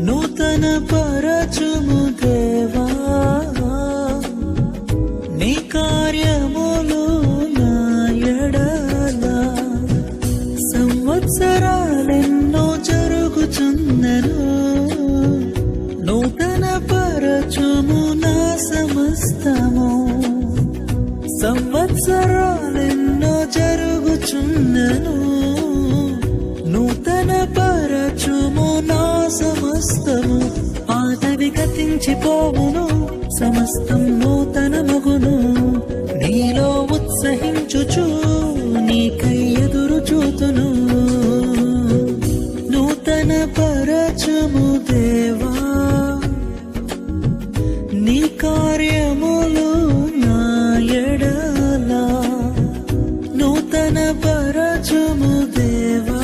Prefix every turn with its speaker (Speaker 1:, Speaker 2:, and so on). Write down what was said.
Speaker 1: నూతన పరచుము దేవా. నీ కార్యములు నా ఎడల. సంవత్సరాలెన్నో జరుగుచున్నను నూతన పరచుము నా సమస్తము. సంవత్సరాలెన్నో జరుగుచున్నను వస్తువు పాతవి గతించిపోవును సమస్తం నూతన మగును నీలో ఉత్సహించుచు నీకై ఎదురు చూతును. నూతన పరచము దేవా. నీ కార్యములు నాయడలా నూతన పరచము దేవా.